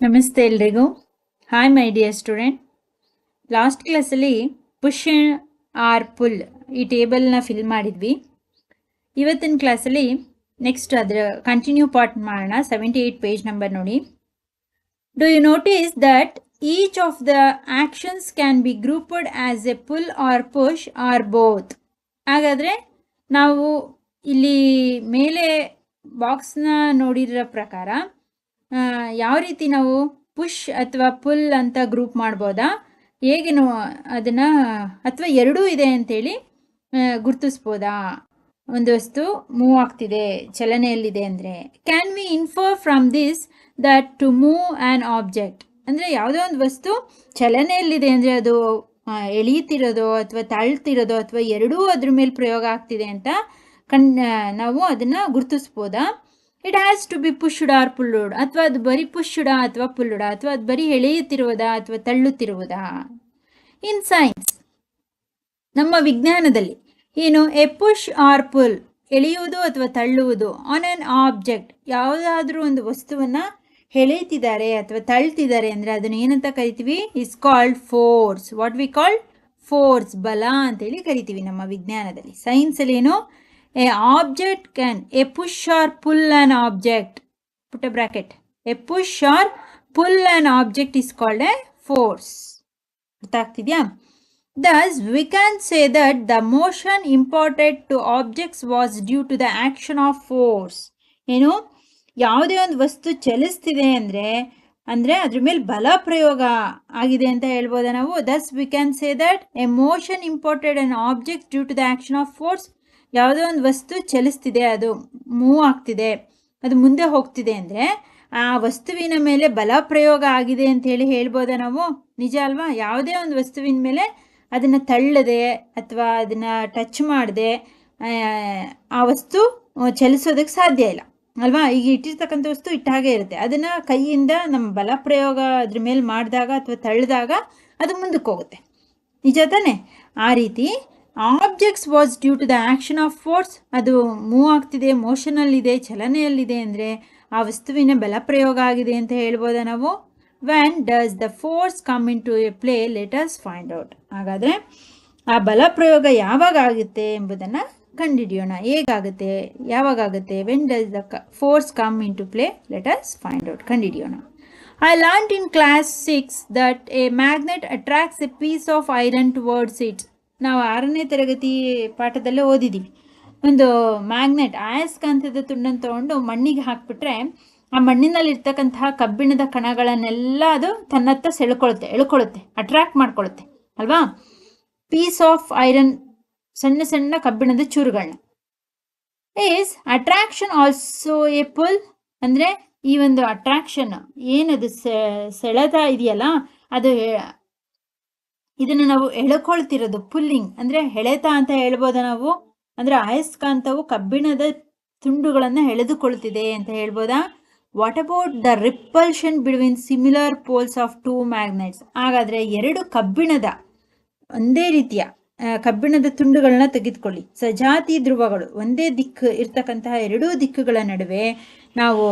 ನಮಸ್ತೆ ಎಲ್ರಿಗೂ. Hi my dear student last ಕ್ಲಾಸಲ್ಲಿ ಪುಷ್ ಆರ್ ಪುಲ್ ಈ ಟೇಬಲ್ನ ಫಿಲ್ ಮಾಡಿದ್ವಿ. ಇವತ್ತಿನ ಕ್ಲಾಸಲ್ಲಿ ನೆಕ್ಸ್ಟ್ ಅದರ ಕಂಟಿನ್ಯೂ ಪಾರ್ಟ್ ಮಾಡೋಣ. ಸೆವೆಂಟಿ ಏಯ್ಟ್ ಪೇಜ್ ನಂಬರ್ ನೋಡಿ. Do you notice that each of the actions can be grouped as a pull or push or both ಹಾಗಾದರೆ ನಾವು ಇಲ್ಲಿ ಮೇಲೆ ಬಾಕ್ಸ್ನ ನೋಡಿರೋ ಪ್ರಕಾರ ಯಾವ ರೀತಿ ನಾವು ಪುಷ್ ಅಥವಾ ಪುಲ್ ಅಂತ ಗ್ರೂಪ್ ಮಾಡ್ಬೋದಾ? ಹೇಗೆ ಅದನ್ನು, ಅಥವಾ ಎರಡೂ ಇದೆ ಅಂತೇಳಿ ಗುರುತಿಸ್ಬೋದಾ? ಒಂದು ವಸ್ತು ಮೂವ್ ಆಗ್ತಿದೆ, ಚಲನೆಯಲ್ಲಿದೆ ಅಂದರೆ. Can we infer from this that to move an object ಅಂದರೆ ಯಾವುದೋ ಒಂದು ವಸ್ತು ಚಲನೆಯಲ್ಲಿದೆ ಅಂದರೆ ಅದು ಎಳೀತಿರೋದೋ ಅಥವಾ ತಳ್ತಿರೋದೋ ಅಥವಾ ಎರಡೂ ಅದ್ರ ಮೇಲೆ ಪ್ರಯೋಗ ಆಗ್ತಿದೆ ಅಂತ ಕಣ್ ನಾವು ಅದನ್ನು ಗುರ್ತಿಸ್ಬೋದಾ? It has to be pushed or pulled ಅಥವಾ ಅದು ಬರೀ ಪುಷ್ಡ ಅಥವಾ ಪುಲ್ಲುಡ ಅಥವಾ ಅದು ಬರೀ ಎಳೆಯುತ್ತಿರುವುದಾ ಅಥವಾ ತಳ್ಳುತ್ತಿರುವುದಾ? ಇನ್ ಸೈನ್ಸ್ ನಮ್ಮ ವಿಜ್ಞಾನದಲ್ಲಿ ಏನು ಎ ಪುಷ್ ಆರ್ ಪುಲ್ ಎಳೆಯುವುದು ಅಥವಾ ತಳ್ಳುವುದು ಆನ್ ಆನ್ ಆಬ್ಜೆಕ್ಟ್ ಯಾವುದಾದ್ರೂ ಒಂದು ವಸ್ತುವನ್ನು ಎಳೆಯುತ್ತಿದ್ದಾರೆ ಅಥವಾ ತಳ್ತಿದ್ದಾರೆ ಅಂದರೆ ಅದನ್ನು ಏನಂತ ಕರಿತೀವಿ? Is called force what we called force ಬಲ ಅಂತೇಳಿ ಕರಿತೀವಿ ನಮ್ಮ ವಿಜ್ಞಾನದಲ್ಲಿ. ಸೈನ್ಸಲ್ಲಿ ಏನು? A object can a push or pull on object ಪುಟ್ಟ bracket a push or pull on object is called a force ಅರ್ಥ ಆಗ್ತಿದ್ಯಾ thus we can say that the motion imparted to objects was due to the action of force ಏನು? ಯಾವುದೇ ಒಂದು ವಸ್ತು ಚಲಿಸ್ತಿದೆ ಅಂದರೆ ಅಂದರೆ ಅದ್ರ ಮೇಲೆ ಬಲ ಪ್ರಯೋಗ ಆಗಿದೆ ಅಂತ ಹೇಳ್ಬೋದಾ ನಾವು? Thus we can say that a motion imparted on object due to the action of force ಯಾವುದೋ ಒಂದು ವಸ್ತು ಚಲಿಸ್ತಿದೆ, ಅದು ಮೂವ್ ಆಗ್ತಿದೆ, ಅದು ಮುಂದೆ ಹೋಗ್ತಿದೆ ಅಂದರೆ ಆ ವಸ್ತುವಿನ ಮೇಲೆ ಬಲ ಪ್ರಯೋಗ ಆಗಿದೆ ಅಂತ ಹೇಳಿ ಹೇಳ್ಬೋದಾ ನಾವು? ನಿಜ ಅಲ್ವಾ? ಯಾವುದೇ ಒಂದು ವಸ್ತುವಿನ ಮೇಲೆ ಅದನ್ನು ತಳ್ಳದೆ ಅಥವಾ ಅದನ್ನು ಟಚ್ ಮಾಡದೆ, ಆ ವಸ್ತು ಚಲಿಸೋದಕ್ಕೆ ಸಾಧ್ಯ ಇಲ್ಲ. ಅಲ್ವಾ? ಈಗ ಇಟ್ಟಿರ್ತಕ್ಕಂಥ ವಸ್ತು ಇಟ್ಟಾಗೆ ಇರುತ್ತೆ. ಅದನ್ನು ಕೈಯಿಂದ ನಮ್ಮ ಬಲ ಪ್ರಯೋಗ ಅದ್ರ ಮೇಲೆ ಮಾಡಿದಾಗ ಅಥವಾ ತಳ್ಳಿದಾಗ ಅದು ಮುಂದಕ್ಕೆ ಹೋಗುತ್ತೆ. ನಿಜ ತಾನೆ? ಆ ರೀತಿ objects was due to the action of force ಅದು ಮೂವ್ ಆಗ್ತಿದೆ ಮೋಷನಲ್ಲಿದೆ ಚಲನೆಯಲ್ಲಿದೆ ಅಂದರೆ ಆ ವಸ್ತುವಿನ ಬಲ ಪ್ರಯೋಗ ಆಗಿದೆ ಅಂತ ಹೇಳ್ಬೋದಾ ನಾವು? When does the force come into a play let us find out ಹಾಗಾದರೆ ಆ ಬಲ ಪ್ರಯೋಗ ಯಾವಾಗ ಆಗುತ್ತೆ ಎಂಬುದನ್ನು ಕಂಡುಹಿಡಿಯೋಣ. ಹೇಗಾಗುತ್ತೆ? ಯಾವಾಗ ಆಗುತ್ತೆ when does the force come into play let us find out ಕಂಡುಹಿಡಿಯೋಣ. I learnt in class six that a magnet attracts a piece of iron towards it ನಾವು ಆರನೇ ತರಗತಿ ಪಾಠದಲ್ಲೇ ಓದಿದ್ದೀವಿ ಒಂದು ಮ್ಯಾಗ್ನೆಟ್ ಆಯಸ್ಕಾಂತದ ತುಂಡನ್ನು ತೊಗೊಂಡು ಮಣ್ಣಿಗೆ ಹಾಕ್ಬಿಟ್ರೆ ಆ ಮಣ್ಣಿನಲ್ಲಿ ಇರ್ತಕ್ಕಂತಹ ಕಬ್ಬಿಣದ ಕಣಗಳನ್ನೆಲ್ಲ ಅದು ತನ್ನತ್ತ ಸೆಳ್ಕೊಳುತ್ತೆ, ಎಳ್ಕೊಳುತ್ತೆ ಅಟ್ರಾಕ್ಟ್ ಮಾಡ್ಕೊಳ್ಳುತ್ತೆ ಅಲ್ವಾ? ಪೀಸ್ ಆಫ್ ಐರನ್ ಸಣ್ಣ ಸಣ್ಣ ಕಬ್ಬಿಣದ ಚೂರುಗಳನ್ನ is attraction also a pull ಅಂದರೆ ಈ ಒಂದು ಅಟ್ರಾಕ್ಷನ್ ಏನದು ಸೆಳೆತ ಇದೆಯಲ್ಲ, ಅದು ಇದನ್ನು ನಾವು ಎಳ್ಕೊಳ್ತಿರೋದು ಪುಲ್ಲಿಂಗ್ ಅಂದರೆ ಎಳೆತ ಅಂತ ಹೇಳ್ಬೋದು ನಾವು? ಅಂದರೆ ಅಯಸ್ಕಾಂತವು ಕಬ್ಬಿಣದ ತುಂಡುಗಳನ್ನು ಎಳೆದುಕೊಳ್ತಿದೆ ಅಂತ ಹೇಳ್ಬೋದಾ? What about the repulsion between similar poles of two magnets ಹಾಗಾದರೆ ಎರಡು ಕಬ್ಬಿಣದ ಒಂದೇ ರೀತಿಯ ಕಬ್ಬಿಣದ ತುಂಡುಗಳನ್ನ ತೆಗೆದುಕೊಳ್ಳಿ. ಸಜಾತಿ ಧ್ರುವಗಳು ಒಂದೇ ದಿಕ್ಕು ಇರ್ತಕ್ಕಂತಹ ಎರಡೂ ದಿಕ್ಕುಗಳ ನಡುವೆ ನಾವು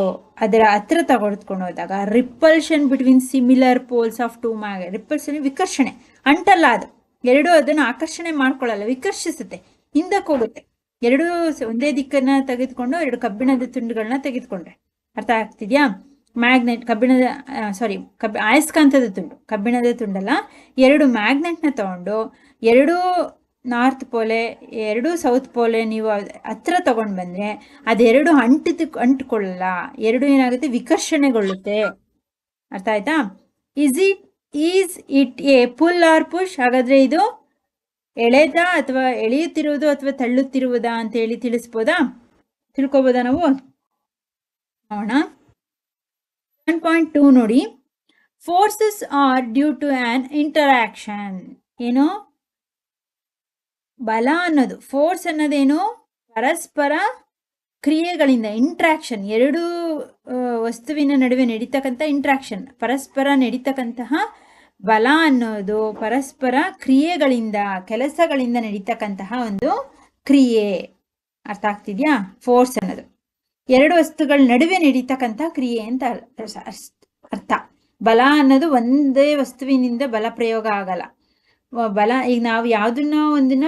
ಅದರ ಹತ್ರ ತಗೊಳ್ಕೊಂಡು ಹೋದಾಗ repulsion between similar poles of two mag repulsion ವಿಕರ್ಷಣೆ. ಅಂಟಲ್ಲ ಅದು. ಎರಡೂ ಅದನ್ನು ಆಕರ್ಷಣೆ ಮಾಡ್ಕೊಳ್ಳಲ್ಲ, ವಿಕರ್ಷಿಸುತ್ತೆ ಹಿಂದಕ್ಕೆ ಹೋಗುತ್ತೆ ಎರಡೂ ಒಂದೇ ದಿಕ್ಕನ್ನ ತೆಗೆದುಕೊಂಡು ಎರಡು ಕಬ್ಬಿಣದ ತುಂಡುಗಳನ್ನ ತೆಗೆದುಕೊಂಡ್ರೆ. ಅರ್ಥ ಆಗ್ತಿದ್ಯಾ? ಮ್ಯಾಗ್ನೆಟ್ ಕಬ್ಬಿಣದ ಸಾರಿ ಕಬ್ಬಿ ಅಯಸ್ಕಾಂತದ ತುಂಡು, ಕಬ್ಬಿಣದ ತುಂಡಲ್ಲ, ಎರಡು ಮ್ಯಾಗ್ನೆಟ್ನ ತಗೊಂಡು ಎರಡೂ ನಾರ್ತ್ ಪೋಲೆ, ಎರಡೂ ಸೌತ್ ಪೋಲೆ ನೀವು ಹತ್ರ ತಗೊಂಡು ಬಂದರೆ ಅದೆರಡು ಅಂಟಿತು, ಅಂಟಿಕೊಳ್ಳಲ್ಲ. ಎರಡು ಏನಾಗುತ್ತೆ? ವಿಕರ್ಷಣೆಗೊಳ್ಳುತ್ತೆ. ಅರ್ಥ ಆಯ್ತಾ? Is it is it a pull or push ಹಾಗಾದರೆ ಇದು ಎಳೆದ ಅಥವಾ ಎಳೆಯುತ್ತಿರುವುದು ಅಥವಾ ತಳ್ಳುತ್ತಿರುವುದಾ ಅಂತೇಳಿ ತಿಳಿಸ್ಬೋದಾ? ತಿಳ್ಕೊಬೋದಾ ನಾವು? ನೋಡೋಣ. ಒನ್ ಪಾಯಿಂಟ್ ಟೂ ನೋಡಿ. Forces are due to an interaction ಏನು? ಬಲ ಅನ್ನೋದು ಫೋರ್ಸ್ ಅನ್ನೋದೇನು ಪರಸ್ಪರ ಕ್ರಿಯೆಗಳಿಂದ ಇಂಟ್ರಾಕ್ಷನ್ ಎರಡೂ ವಸ್ತುವಿನ ನಡುವೆ ನಡೀತಕ್ಕಂಥ ಇಂಟ್ರಾಕ್ಷನ್ ಪರಸ್ಪರ ನಡೀತಕ್ಕಂತಹ ಬಲ ಅನ್ನೋದು, ಪರಸ್ಪರ ಕ್ರಿಯೆಗಳಿಂದ, ಕೆಲಸಗಳಿಂದ ನಡೀತಕ್ಕಂತಹ ಒಂದು ಕ್ರಿಯೆ. ಅರ್ಥ ಆಗ್ತಿದ್ಯಾ? ಫೋರ್ಸ್ ಅನ್ನೋದು. ಎರಡು ವಸ್ತುಗಳ ನಡುವೆ ನಡೀತಕ್ಕಂಥ ಕ್ರಿಯೆ ಅಂತ ಅರ್ಥ- ಬಲ ಅನ್ನೋದು ಒಂದೇ ವಸ್ತುವಿನಿಂದ ಬಲ ಪ್ರಯೋಗ ಆಗಲ್ಲ. ಬಲ ಈಗ ನಾವು ಯಾವುದನ್ನ ಒಂದನ್ನ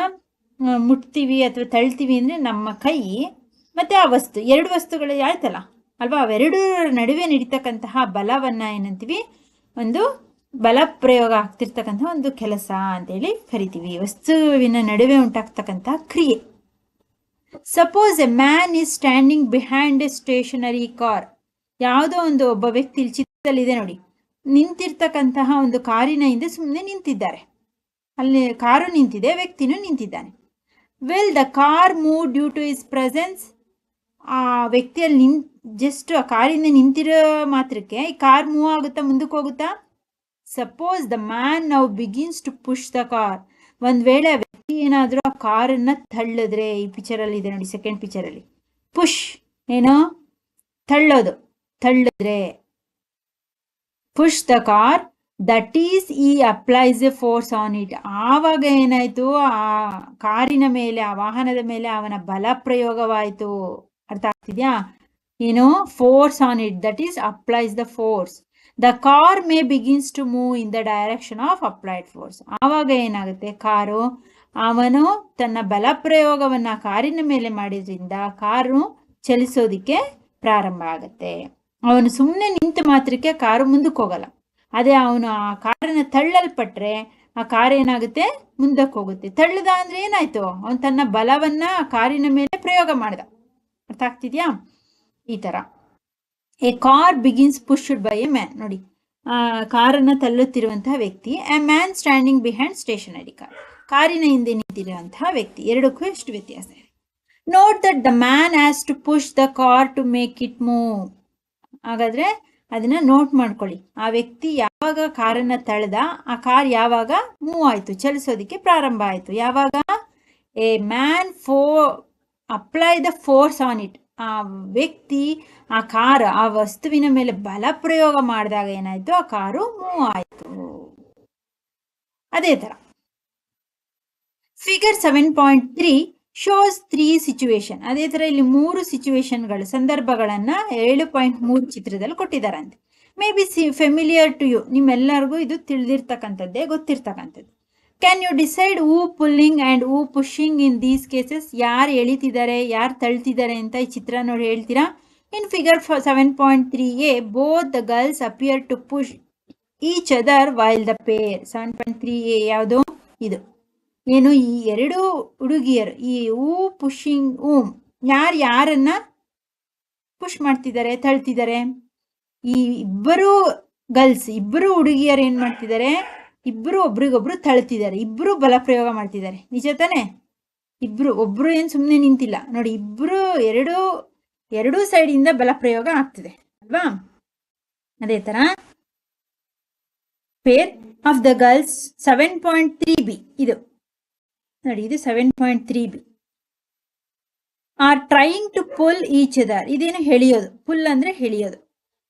ಮುಟ್ತೀವಿ ಅಥವಾ ತಳ್ತೀವಿ ಅಂದರೆ ನಮ್ಮ ಕೈ ಮತ್ತು ಆ ವಸ್ತು, ಎರಡು ವಸ್ತುಗಳು ಆಯ್ತಲ್ಲ? ಅಲ್ವಾ? ಅವೆರಡರ ನಡುವೆ ನಡೀತಕ್ಕಂತಹ ಬಲವನ್ನು ಏನಂತೀವಿ? ಒಂದು ಬಲ ಪ್ರಯೋಗ ಆಗ್ತಿರ್ತಕ್ಕಂಥ ಒಂದು ಕೆಲಸ ಅಂತೇಳಿ ಕರಿತೀವಿ. ವಸ್ತುವಿನ ನಡುವೆ ಉಂಟಾಗ್ತಕ್ಕಂಥ ಕ್ರಿಯೆ. Suppose a man is standing behind a stationary car ಯಾವುದೋ ಒಂದು ಒಬ್ಬ ವ್ಯಕ್ತಿ ಚಿತ್ರದಲ್ಲಿದೆ ನೋಡಿ. ನಿಂತಿರ್ತಕ್ಕಂತಹ ಒಂದು ಕಾರಿನ ಹಿಂದೆ ಸುಮ್ಮನೆ ನಿಂತಿದ್ದಾರೆ. ಅಲ್ಲಿ ಕಾರು ನಿಂತಿದೆ, ವ್ಯಕ್ತಿನೂ ನಿಂತಿದ್ದಾನೆ. Will the car move due to his presence ಆ ವ್ಯಕ್ತಿಯಲ್ಲಿ ನಿನ್ ಜಸ್ಟ್ ಆ ಕಾರಿಂದ ನಿಂತಿರೋ ಮಾತ್ರಕ್ಕೆ ಈ ಕಾರ್ ಮೂವ್ ಆಗುತ್ತಾ, ಮುಂದಕ್ಕೆ ಹೋಗುತ್ತಾ? ಸಪೋಸ್ ದ ಮ್ಯಾನ್ ನಾವು begins to push the car ಒಂದು ವೇಳೆ ಆ ವ್ಯಕ್ತಿ ಏನಾದರೂ ಆ ಕಾರನ್ನು ತಳ್ಳಿದ್ರೆ, ಈ ಪಿಕ್ಚರಲ್ಲಿ ಇದೆ ನೋಡಿ ಸೆಕೆಂಡ್ ಪಿಕ್ಚರಲ್ಲಿ ಪುಷ್ ಏನು? ತಳ್ಳೋದು. ತಳ್ಳಿದ್ರೆ. Push the car that is he applies a force on it ಆವಾಗ ಏನಾಯ್ತು? ಆ ಕಾರಿನ ಮೇಲೆ, ಆ ವಾಹನದ ಮೇಲೆ ಅವನ ಬಲ ಪ್ರಯೋಗವಾಯಿತು. ಅರ್ಥ ಆಗ್ತಿದ್ಯಾ? ಏನು force on it that is applies the force the car may begins to move in the direction of applied force ಆವಾಗ ಏನಾಗುತ್ತೆ? ಕಾರು, ಅವನು ತನ್ನ ಬಲ ಪ್ರಯೋಗವನ್ನ ಕಾರಿನ ಮೇಲೆ ಮಾಡಿದ್ರಿಂದ ಕಾರು ಚಲಿಸೋದಿಕ್ಕೆ ಪ್ರಾರಂಭ ಆಗುತ್ತೆ. ಅವನು ಸುಮ್ಮನೆ ನಿಂತ ಮಾತ್ರಕ್ಕೆ ಕಾರು ಮುಂದಕ್ಕೆ ಹೋಗಲ್ಲ. ಅದೇ ಅವನು ಆ ಕಾರನ್ನ ತಳ್ಳಲ್ಪಟ್ರೆ ಆ ಕಾರ್ ಏನಾಗುತ್ತೆ? ಮುಂದಕ್ಕೆ ಹೋಗುತ್ತೆ. ತಳ್ಳದ ಅಂದ್ರೆ ಏನಾಯ್ತು? ಅವನು ತನ್ನ ಬಲವನ್ನ ಆ ಕಾರಿನ ಮೇಲೆ ಪ್ರಯೋಗ ಮಾಡ್ದ. ಅರ್ಥ ಆಗ್ತಿದ್ಯಾ? ಈ ತರ. A car begins pushed by a man ನೋಡಿ. ಆ ಕಾರನ್ನ ತಳ್ಳುತ್ತಿರುವಂತಹ ವ್ಯಕ್ತಿ a man standing behind stationary car ಕಾರಿನ ಹಿಂದೆ ನಿಂತಿರುವಂತಹ ವ್ಯಕ್ತಿ. ಎರಡಕ್ಕೂ ಎಷ್ಟು ವ್ಯತ್ಯಾಸ ಇದೆ? Note that the man has to push the car to make it move ಹಾಗಾದ್ರೆ ಅದನ್ನ ನೋಟ್ ಮಾಡ್ಕೊಳ್ಳಿ. ಆ ವ್ಯಕ್ತಿ ಯಾವಾಗ ಕಾರನ್ನ ತಳೆದ, ಆ ಕಾರ್ ಯಾವಾಗ ಮೂವ್ ಆಯ್ತು, ಚಲಿಸೋದಿಕ್ಕೆ ಪ್ರಾರಂಭ ಆಯ್ತು. ಯಾವಾಗ? A man flow apply the force on it ಆ ವ್ಯಕ್ತಿ ಆ ಕಾರ್ ಆ ವಸ್ತುವಿನ ಮೇಲೆ ಬಲ ಪ್ರಯೋಗ ಮಾಡಿದಾಗ ಏನಾಯ್ತು? ಆ ಕಾರು ಮೂವ್ ಆಯ್ತು. ಅದೇ ತರ. Figure seven point three shows three situation ಅದೇ ತರ ಇಲ್ಲಿ ಮೂರು ಸಿಚುವೇಶನ್ಗಳು ಸಂದರ್ಭಗಳನ್ನ ಏಳು ಪಾಯಿಂಟ್ ಮೂರು ಚಿತ್ರದಲ್ಲಿ ಕೊಟ್ಟಿದ್ದಾರಂತೆ. May be C familiar to you ನಿಮ್ಮೆಲ್ಲರಿಗೂ ಇದು ತಿಳಿದಿರ್ತಕ್ಕಂಥದ್ದೇ, ಗೊತ್ತಿರ್ತಕ್ಕಂಥದ್ದು. Can you decide who pulling and who pushing in these cases ಯಾರು ಎಳಿತಿದ್ದಾರೆ, ಯಾರು ತಳ್ತಿದ್ದಾರೆ ಅಂತ ಈ ಚಿತ್ರ ನೋಡಿ ಹೇಳ್ತೀರಾ? In figure seven point three A both the girls appear to push each other while the pair seven point three A ಯಾವುದು? ಇದು. ಏನು ಈ ಎರಡು ಹುಡುಗಿಯರು, ಈ ಊ ಪುಷಿಂಗ್ ಊಮ್ ಯಾರು ಯಾರನ್ನ ಪುಷ್ ಮಾಡ್ತಿದ್ದಾರೆ, ತಳ್ತಿದ್ದಾರೆ? ಈ ಇಬ್ಬರು ಗರ್ಲ್ಸ್, ಇಬ್ಬರು ಹುಡುಗಿಯರು ಏನು ಮಾಡ್ತಿದ್ದಾರೆ? ಇಬ್ಬರು ಒಬ್ರಿಗೊಬ್ರು ತಳ್ತಿದ್ದಾರೆ, ಇಬ್ಬರು ಬಲ ಪ್ರಯೋಗ ಮಾಡ್ತಿದ್ದಾರೆ. ನಿಜ ತಾನೆ? ಇಬ್ರು, ಒಬ್ರು ಏನು ಸುಮ್ಮನೆ ನಿಂತಿಲ್ಲ. ನೋಡಿ, ಇಬ್ರು ಎರಡು, ಎರಡೂ ಸೈಡಿಂದ ಇಂದ ಬಲ ಪ್ರಯೋಗ ಆಗ್ತಿದೆ, ಅಲ್ವಾ? ಅದೇ ತರ pair of the girls seven point three B ಇದು. ನೋಡಿ, ಇದು seven point three B are trying to pull each other ಇದೇನು ಹೆಳಿಯೋದು? ಪುಲ್ ಅಂದ್ರೆ ಹೆಳಿಯೋದು.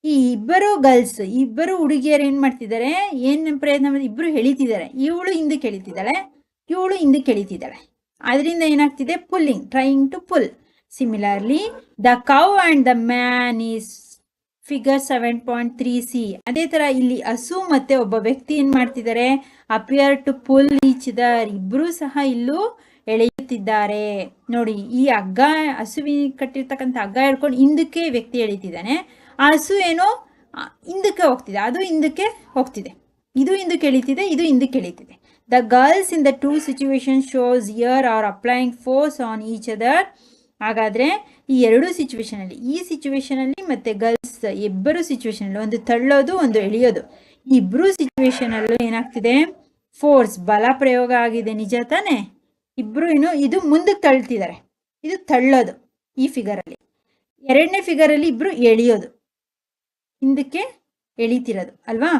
ಈ ಇಬ್ಬರು ಗರ್ಲ್ಸ್ ಇಬ್ಬರು ಹುಡುಗಿಯರು ಏನ್ ಮಾಡ್ತಿದ್ದಾರೆ? ಏನ್ ಪ್ರಯತ್ನ ಇಬ್ಬರು ಎಳಿತಿದ್ದಾರೆ ಇವಳು ಹಿಂದಕ್ಕೆ ಎಳಿತಿದ್ದಾಳೆ ಇವಳು ಹಿಂದೆ ಎಳಿತಿದ್ದಾಳೆ ಅದರಿಂದ ಏನಾಗ್ತಿದೆ? Pulling trying to pull similarly the cow and the man is figure seven point three C ಅದೇ ತರ ಇಲ್ಲಿ ಹಸು ಮತ್ತೆ ಒಬ್ಬ ವ್ಯಕ್ತಿ ಏನು ಮಾಡ್ತಿದ್ದಾರೆ? ಅಪಿಯರ್ ಟು ಪುಲ್ ಈಚ್ ಇಬ್ಬರೂ ಸಹ ಇಲ್ಲೂ ಎಳೆಯುತ್ತಿದ್ದಾರೆ. ನೋಡಿ, ಈ ಹಗ್ಗ, ಹಸುವಿನ ಕಟ್ಟಿರ್ತಕ್ಕಂಥ ಹಗ್ಗ ಹಿಡ್ಕೊಂಡು ಹಿಂದಕ್ಕೆ ವ್ಯಕ್ತಿ ಎಳಿತಿದ್ದಾನೆ. ಆ ಹಸು ಏನೋ? ಹಿಂದಕ್ಕೆ ಹೋಗ್ತಿದೆ. ಅದು ಹಿಂದಕ್ಕೆ ಹೋಗ್ತಿದೆ. ಇದು ಹಿಂದಕ್ಕೆ ಎಳಿತಿದೆ, ಇದು ಹಿಂದಕ್ಕೆ ಎಳಿತಿದೆ. The girls in the two situation shows year are applying force on each other ಹಾಗಾದ್ರೆ ಈ ಎರಡು ಸಿಚುವೇಶನ್ ಅಲ್ಲಿ, ಈ ಸಿಚುವೇಶನ್ ಅಲ್ಲಿ ಮತ್ತೆ ಗರ್ಲ್ಸ್ ಇಬ್ಬರು ಸಿಚುವೇಶನ್ ಅಲ್ಲಿ, ಒಂದು ತಳ್ಳೋದು, ಒಂದು ಎಳೆಯೋದು ಈ ಇಬ್ರು ಸಿಚುವೇಶನ್ ಅಲ್ಲೂ ಏನಾಗ್ತಿದೆ? ಫೋರ್ಸ್ ಬಲ ಪ್ರಯೋಗ ಆಗಿದೆ, ನಿಜ ತಾನೇ? ಇಬ್ರು ಏನು ಇದು ಮುಂದಕ್ಕೆ ತಳ್ತಿದ್ದಾರೆ. ಇದು ತಳ್ಳೋದು ಈ ಫಿಗರ್ ಅಲ್ಲಿ. ಎರಡನೇ ಫಿಗರ್ ಅಲ್ಲಿ ಇಬ್ರು ಎಳೆಯೋದು. ಹಿಂದಕ್ಕೆ ಎಳಿತಿರೋದು, ಅಲ್ವಾ?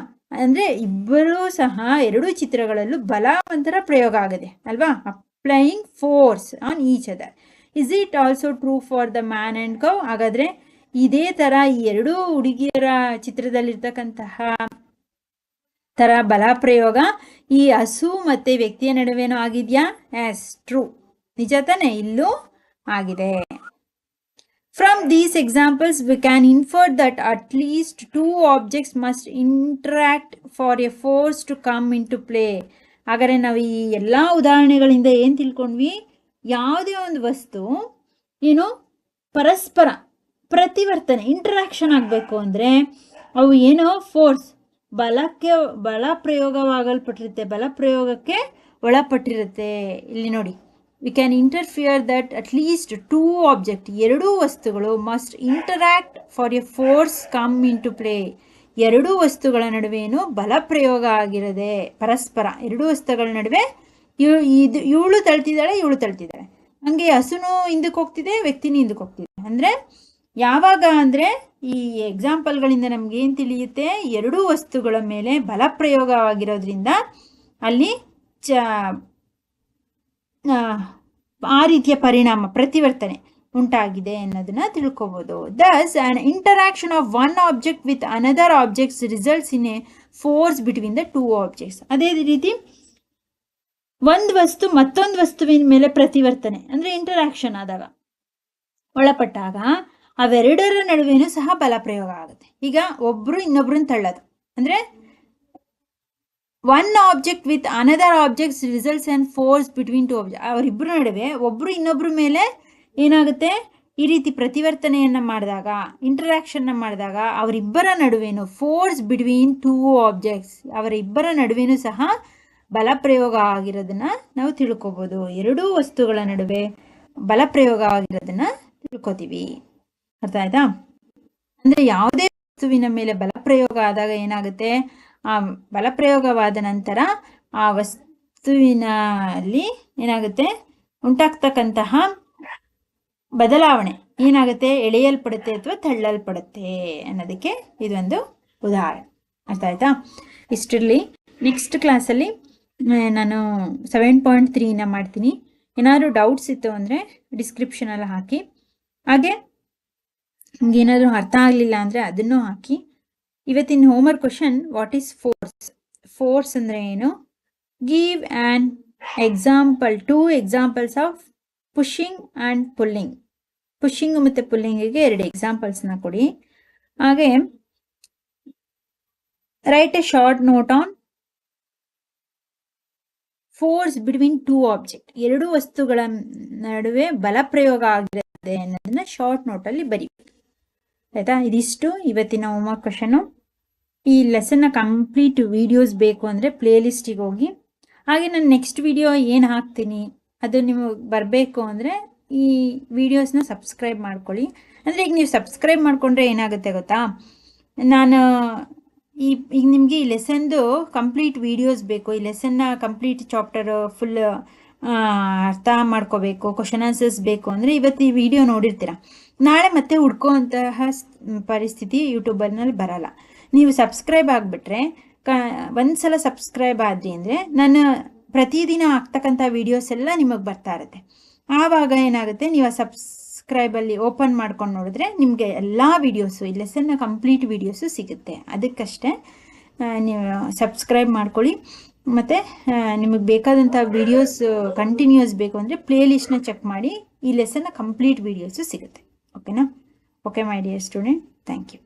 ಅಂದ್ರೆ ಇಬ್ಬರೂ ಸಹ ಎರಡೂ ಚಿತ್ರಗಳಲ್ಲೂ ಬಲವಂತರ ಪ್ರಯೋಗ ಆಗಿದೆ, ಅಲ್ವಾ? Applying force on each other is it also true for the man and cow ಹಾಗಾದರೆ ಇದೇ ಥರ ಈ ಎರಡೂ ಹುಡುಗಿಯರ ಚಿತ್ರದಲ್ಲಿರ್ತಕ್ಕಂತಹ ಥರ ಬಲ ಪ್ರಯೋಗ ಈ ಹಸು ಮತ್ತು ವ್ಯಕ್ತಿಯ ನಡುವೆನೂ ಆಗಿದೆಯಾ? ಎಸ್ ಟ್ರೂ ನಿಜ ತಾನೆ? ಇಲ್ಲೂ ಆಗಿದೆ. From these examples we can infer that at least two objects must must for a force to come into play ಹಾಗಾದರೆ ನಾವು ಈ ಎಲ್ಲ ಉದಾಹರಣೆಗಳಿಂದ ಏನು ತಿಳ್ಕೊಂಡ್ವಿ? ಯಾವುದೇ ಒಂದು ವಸ್ತು, ಏನು, ಪರಸ್ಪರ ಪ್ರತಿವರ್ತನೆ ಇಂಟರಾಕ್ಷನ್ ಆಗಬೇಕು ಅಂದರೆ ಅವು ಏನೋ? ಫೋರ್ಸ್ ಬಲಕ್ಕೆ, ಬಲ ಪ್ರಯೋಗವಾಗಲ್ಪಟ್ಟಿರುತ್ತೆ. ಬಲ ಪ್ರಯೋಗಕ್ಕೆ ಒಳಪಟ್ಟಿರುತ್ತೆ. ಇಲ್ಲಿ ನೋಡಿ. We can interfere that at least two object ಎರಡೂ ವಸ್ತುಗಳು must interact for a force come into play ಎರಡೂ ವಸ್ತುಗಳ ನಡುವೆ ಏನು? ಬಲ ಪ್ರಯೋಗ ಆಗಿರದೆ, ಪರಸ್ಪರ. ಎರಡೂ ವಸ್ತುಗಳ ನಡುವೆ ಇವ್ ಇದು ಇವಳು ತಳ್ತಿದ್ದಾಳೆ ಇವಳು ತಳ್ತಿದ್ದಾಳೆ. ಹಂಗೆ ಹಸುನೂ ಹಿಂದಕ್ಕೆ ಹೋಗ್ತಿದೆ ವ್ಯಕ್ತಿನೂ ಹಿಂದಕ್ಕೆ ಹೋಗ್ತಿದೆ. ಅಂದರೆ ಯಾವಾಗ ಅಂದರೆ ಈ ಎಕ್ಸಾಂಪಲ್ಗಳಿಂದ ನಮ್ಗೆ ಏನು ತಿಳಿಯುತ್ತೆ? ಎರಡೂ ವಸ್ತುಗಳ ಮೇಲೆ ಬಲ ಪ್ರಯೋಗವಾಗಿರೋದ್ರಿಂದ ಅಲ್ಲಿ ಚ ಆ, ರೀತಿಯ ಪರಿಣಾಮ ಪ್ರತಿವರ್ತನೆ ಉಂಟಾಗಿದೆ ಅನ್ನೋದನ್ನ ತಿಳ್ಕೊಬೋದು. Thus an interaction of one object with another objects results in a force between the two objects ಅದೇ ರೀತಿ ಒಂದು ವಸ್ತು ಮತ್ತೊಂದು ವಸ್ತುವಿನ ಮೇಲೆ ಪ್ರತಿವರ್ತನೆ, ಅಂದರೆ ಇಂಟರಾಕ್ಷನ್ ಆದಾಗ. ಒಳಪಟ್ಟಾಗ ಅವೆರಡರ ನಡುವೆನೂ ಸಹ ಬಲ ಪ್ರಯೋಗ ಆಗುತ್ತೆ. ಈಗ ಒಬ್ರು ಇನ್ನೊಬ್ರನ್ನ ತಳ್ಳೋದು. ಅಂದರೆ one object with another objects results and force between two object ಅವರಿಬ್ಬರ ನಡುವೆ ಒಬ್ಬರು ಇನ್ನೊಬ್ಬರ ಮೇಲೆ ಏನಾಗುತ್ತೆ? ಈ ರೀತಿ ಪ್ರತಿವರ್ತನೆಯನ್ನು ಮಾಡಿದಾಗ ಇಂಟರಾಕ್ಷನ್ನ ಮಾಡಿದಾಗ ಅವರಿಬ್ಬರ ನಡುವೆನೂ ಫೋರ್ಸ್ ಬಿಟ್ವೀನ್ ಟೂ ಆಬ್ಜೆಕ್ಟ್ಸ್ ಅವರಿಬ್ಬರ ನಡುವೆನೂ ಸಹ ಬಲ ಪ್ರಯೋಗ ಆಗಿರೋದನ್ನ ನಾವು ತಿಳ್ಕೊಬೋದು. ಎರಡೂ ವಸ್ತುಗಳ ನಡುವೆ ಬಲ ಪ್ರಯೋಗ ಆಗಿರೋದನ್ನ ತಿಳ್ಕೊತೀವಿ. ಅರ್ಥ ಆಯ್ತಾ? ಅಂದ್ರೆ ಯಾವುದೇ ವಸ್ತುವಿನ ಮೇಲೆ ಬಲಪ್ರಯೋಗ ಆದಾಗ ಏನಾಗುತ್ತೆ? ಆ ಬಲಪ್ರಯೋಗವಾದ ನಂತರ ಆ ವಸ್ತುವಿನಲ್ಲಿ ಏನಾಗುತ್ತೆ? ಉಂಟಾಗ್ತಕ್ಕಂತಹ ಬದಲಾವಣೆ. ಏನಾಗುತ್ತೆ? ಎಳೆಯಲ್ಪಡುತ್ತೆ ಅಥವಾ ತಳ್ಳಲ್ಪಡುತ್ತೆ ಅನ್ನೋದಕ್ಕೆ ಇದೊಂದು ಉದಾಹರಣೆ. ಅರ್ಥ ಆಯ್ತಾ? ಇಷ್ಟಿರಲಿ ನೆಕ್ಸ್ಟ್ ಕ್ಲಾಸಲ್ಲಿ ನಾನು ಸೆವೆನ್ ಪಾಯಿಂಟ್ ತ್ರೀನ ಮಾಡ್ತೀನಿ. ಏನಾದರೂ ಡೌಟ್ಸ್ ಇತ್ತು ಅಂದರೆ ಡಿಸ್ಕ್ರಿಪ್ಷನಲ್ಲಿ ಹಾಕಿ. ಹಾಗೆ ಏನಾದರೂ ಅರ್ಥ ಆಗಲಿಲ್ಲ ಅಂದರೆ ಅದನ್ನು ಹಾಕಿ. ಇವತ್ತಿನ homework question what is force force ಅಂದರೆ ಏನು? Give and example two examples of pushing and pulling pushing ಮತ್ತು ಪುಲ್ಲಿಂಗಿಗೆ ಎರಡು ಎಕ್ಸಾಂಪಲ್ಸ್ನ ಕೊಡಿ. ಹಾಗೆ write a short note on force between two object ಎರಡು ವಸ್ತುಗಳ ನಡುವೆ ಬಲ ಪ್ರಯೋಗ ಆಗಿರುತ್ತೆ ಅನ್ನೋದನ್ನ ಶಾರ್ಟ್ ನೋಟಲ್ಲಿ ಬರೀಬೇಕು ಆಯ್ತಾ? ಇದಿಷ್ಟು ಇವತ್ತಿನ ಹೋಮ್ವರ್ಕ್ ಕ್ವಶನು ಈ ಲೆಸನ್ನ ಕಂಪ್ಲೀಟ್ ವಿಡಿಯೋಸ್ ಬೇಕು ಅಂದರೆ ಪ್ಲೇಲಿಸ್ಟಿಗೆ ಹೋಗಿ. ಹಾಗೆ ನಾನು ನೆಕ್ಸ್ಟ್ ವಿಡಿಯೋ ಏನು ಹಾಕ್ತೀನಿ, ಅದು ನಿಮಗೆ ಬರಬೇಕು ಅಂದರೆ ಈ ವಿಡಿಯೋಸ್ನ ಸಬ್ಸ್ಕ್ರೈಬ್ ಮಾಡ್ಕೊಳ್ಳಿ. ಅಂದರೆ ಈಗ ನೀವು ಸಬ್ಸ್ಕ್ರೈಬ್ ಮಾಡಿಕೊಂಡ್ರೆ ಏನಾಗುತ್ತೆ ಗೊತ್ತಾ? ನಾನು ಈ, ಈಗ ನಿಮಗೆ ಈ ಲೆಸನ್ದು ಕಂಪ್ಲೀಟ್ ವೀಡಿಯೋಸ್ ಬೇಕು. ಈ ಲೆಸನ್ನ ಕಂಪ್ಲೀಟ್ ಚಾಪ್ಟರ್ ಫುಲ್ ಅರ್ಥ ಮಾಡ್ಕೋಬೇಕು ಕ್ವಶನ್ ಆನ್ಸರ್ಸ್ ಬೇಕು ಅಂದರೆ ಇವತ್ತು ಈ ವಿಡಿಯೋ ನೋಡಿರ್ತೀರ. ನಾಳೆ ಮತ್ತೆ ಹುಡ್ಕೋವಂತಹ ಪರಿಸ್ಥಿತಿ ಯೂಟ್ಯೂಬರ್ನಲ್ಲಿ ಬರಲ್ಲ. ನೀವು ಸಬ್ಸ್ಕ್ರೈಬ್ ಆಗಿಬಿಟ್ರೆ, ಕ ಒಂದು ಸಲ ಸಬ್ಸ್ಕ್ರೈಬ್ ಆದ್ರಿ ಅಂದರೆ ನಾನು ಪ್ರತಿದಿನ ಆಗ್ತಕ್ಕಂಥ ವೀಡಿಯೋಸ್ ಎಲ್ಲ ನಿಮಗೆ ಬರ್ತಾ ಇರುತ್ತೆ. ಆವಾಗ ಏನಾಗುತ್ತೆ, ನೀವು ಆ ಸಬ್ಸ್ಕ್ರೈಬಲ್ಲಿ ಓಪನ್ ಮಾಡ್ಕೊಂಡು ನೋಡಿದ್ರೆ ನಿಮಗೆ ಎಲ್ಲ ವೀಡಿಯೋಸು ಈ ಲೆಸನ್ನ ಕಂಪ್ಲೀಟ್ ವೀಡಿಯೋಸು ಸಿಗುತ್ತೆ. ಅದಕ್ಕಷ್ಟೇ ನೀವು ಸಬ್ಸ್ಕ್ರೈಬ್ ಮಾಡ್ಕೊಳ್ಳಿ. ಮತ್ತು ನಿಮಗೆ ಬೇಕಾದಂಥ ವೀಡಿಯೋಸ್ ಕಂಟಿನ್ಯೂಸ್ ಬೇಕು ಅಂದರೆ ಪ್ಲೇಲಿಸ್ಟ್ನ ಚೆಕ್ ಮಾಡಿ ಈ ಲೆಸನ್ನ ಕಂಪ್ಲೀಟ್ ವೀಡಿಯೋಸು ಸಿಗುತ್ತೆ. ಓಕೆನಾ okay my dear student thank you